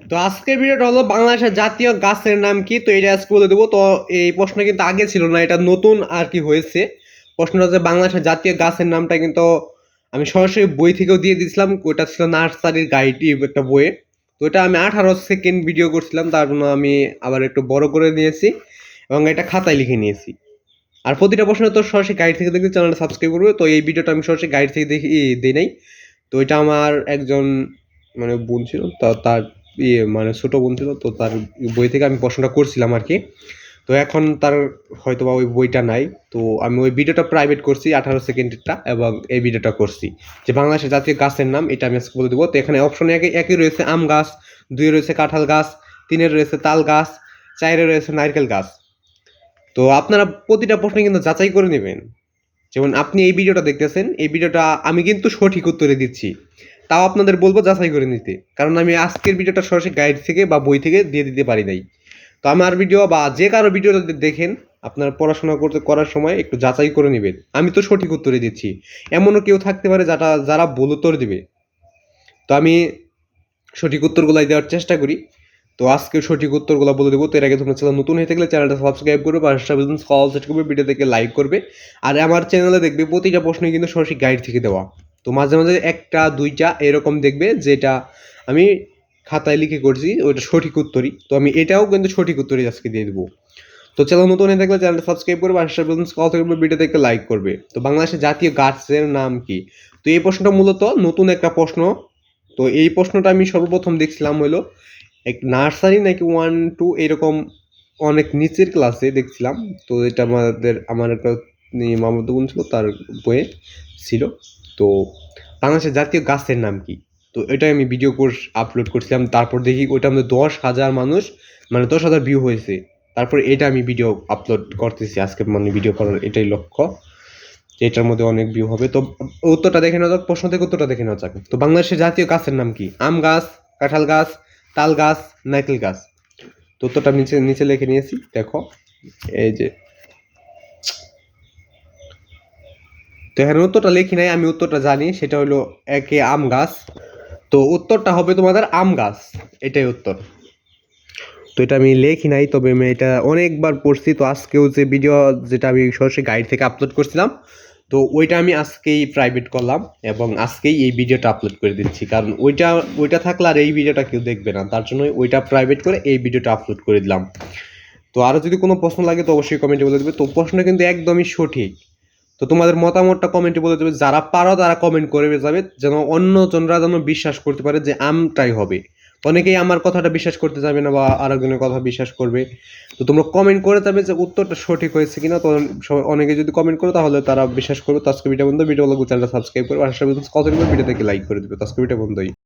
তো আজকের ভিডিওটা হলো বাংলাদেশের জাতীয় গাছের নাম কি? তো এটা আজকে বলে দেবো। তো এই প্রশ্ন কিন্তু আগে ছিল না, এটা নতুন আর কি হয়েছে। প্রশ্নটা হচ্ছে বাংলাদেশের জাতীয় গাছের নামটা কিন্তু আমি সরাসরি বই থেকেও দিয়ে দিয়েছিলাম। ওটা ছিল নার্সারির গাইড একটা বইয়ে। তো এটা আমি আঠারো সেকেন্ড ভিডিও করছিলাম, তার জন্য আমি আবার একটু বড় করে নিয়েছি এবং এটা খাতায় লিখে নিয়েছি। আর প্রতিটা প্রশ্ন তো সরাসরি গাইড থেকে দেখলে চ্যানেলটা সাবস্ক্রাইব করবে। তো এই ভিডিওটা আমি সরাসরি গাইড থেকে দেখি দিই নাই। তো এটা আমার একজন মানে বোন ছিল, তা তার ইয়ে মানে ছোটো বোন ছিল, তো তার বই থেকে আমি প্রশ্নটা করছিলাম আর কি। তো এখন তার হয়তো বা ওই বইটা নাই। তো আমি ওই ভিডিওটা প্রাইভেট করছি, আঠারো সেকেন্ডেরটা এবং এই ভিডিওটা করছি। যে বাংলাদেশের জাতীয় গাছের নাম, এটা আমি বলে দেবো। তো এখানে অপশনে একই একই রয়েছে আম গাছ দুই রয়েছে কাঁঠাল গাছ, তিনের রয়েছে তাল গাছ চারে রয়েছে নারকেল গাছ। তো আপনারা প্রতিটা প্রশ্ন কিন্তু যাচাই করে নেবেন। যেমন আপনি এই ভিডিওটা দেখতেছেন, এই ভিডিওটা আমি কিন্তু সঠিক উত্তরে দিচ্ছি। তাও আপনাদের বলব যাচাই করে নিতে। কারণ আমি আজকের ভিডিওটা সরাসরি গাইড থেকে বা বই থেকে দিয়ে দিতে পারি নাই। তো আমার ভিডিও বা যে কারও ভিডিও দেখেন, আপনারা পড়াশোনা করতে, করার সময় একটু যাচাই করে নেবেন। আমি তো সঠিক উত্তরে দিচ্ছি। এমনও কেউ থাকতে পারে যারা যারা ভুল উত্তর দেবে। তো আমি সঠিক উত্তরগুলাই দেওয়ার চেষ্টা করি। তো আজকে সঠিক উত্তরগুলো বলে দেবো। তো এর আগে তোমরা চ্যানেল নতুন হয়ে থাকলে চ্যানেলটা সাবস্ক্রাইব করবে, পাশে কল সেট করবে, ভিডিও থেকে লাইক করবে। আর আমার চ্যানেলে দেখবে, প্রতিটা প্রশ্নই কিন্তু সরাসরি গাইড থেকে দেওয়া। তো মাঝে মাঝে একটা, দুইটা এরকম দেখবে যেটা আমি খাতায় লিখে করছি, ওইটা সঠিক উত্তরই। তো আমি এটাও কিন্তু সঠিক উত্তরই আজকে দিয়ে দেবো। তো চ্যানেল নতুন হয়ে থাকলে চ্যানেলটা সাবস্ক্রাইব করবে আর কল থাকবে ভিডিও থেকে লাইক করবে। তো বাংলাদেশের জাতীয় গাছের নাম কি? তো এই প্রশ্নটা মূলত নতুন একটা প্রশ্ন। তো এই প্রশ্নটা আমি সর্বপ্রথম দেখছিলাম হলো, এক নার্সারি নাকি ওয়ান টু এরকম অনেক নিচের ক্লাসে দেখছিলাম। তো এটা আমাদের, আমার একটা মামাতো ছিল তার বইয়ে ছিল। তো বাংলাদেশের জাতীয় গাছের নাম কি? তো এটাই আমি ভিডিও কোর্স আপলোড করছিলাম, তারপর দেখি ওইটা আমাদের দশ হাজার মানুষ মানে দশ হাজার ভিউ হয়েছে। তারপর এটা আমি ভিডিও আপলোড করতেছি, আজকে মানে ভিডিও করার এটাই লক্ষ্য, যে এটার মধ্যে অনেক ভিউ হবে। তো উত্তরটা দেখে নেওয়া যাক, প্রশ্ন থেকে উত্তরটা দেখে নেওয়া যাক। তো বাংলাদেশের জাতীয় গাছের নাম কি? আম গাছ, কাঁঠাল গাছ, তাল গাছ, নারকেল গাছ। তো উত্তরটা নিচে নিচে লিখে নিয়েছি, দেখো, এই যে তো এখানে উত্তরটা লিখি নাই, আমি উত্তরটা জানি, সেটা হলো একে আম গাছ। তো উত্তরটা হবে তোমাদের আম গাছ, এটাই উত্তর। তো এটা আমি লেখি নাই, তবে আমি এটা অনেকবার পড়ছি, তো আজকেও যে ভিডিও যেটা আমি সরাসরি গাইড থেকে আপলোড করছিলাম, তো ওইটা আমি আজকেই প্রাইভেট করলাম, এবং আজকেই এই ভিডিওটা আপলোড করে দিচ্ছি। কারণ ওইটা ওইটা থাকলে আর এই ভিডিওটা কেউ দেখবে না, তার জন্য ওইটা প্রাইভেট করে এই ভিডিওটা আপলোড করে দিলাম। তো আরও যদি কোনো প্রশ্ন লাগে তো অবশ্যই কমেন্টে বলে দেবে, তো প্রশ্ন কিন্তু একদমই সঠিক। তো তোমাদের মতামতটা কমেন্টে বলে দেবে। যারা পারো তারা কমেন্ট করে যাবে, যেন অন্য জনরা যেন বিশ্বাস করতে পারে যে আমটাই হবে। অনেকেই আমার কথাটা বিশ্বাস করতে যাবে না বা আরেকজনের কথা বিশ্বাস করবে। তো তোমরা কমেন্ট করে যাবে যে উত্তরটা সঠিক হয়েছে কিনা। তো অনেকে যদি কমেন্ট করো তাহলে তারা বিশ্বাস করবে। তো আজকে ভিডিও বন্ধু। ভিডিও চ্যানেলটা সাবস্ক্রাইব করবে। আর কত ভিডিও থেকে লাইক করে দেবে। তো আজকে ভিডিও বন্ধুই।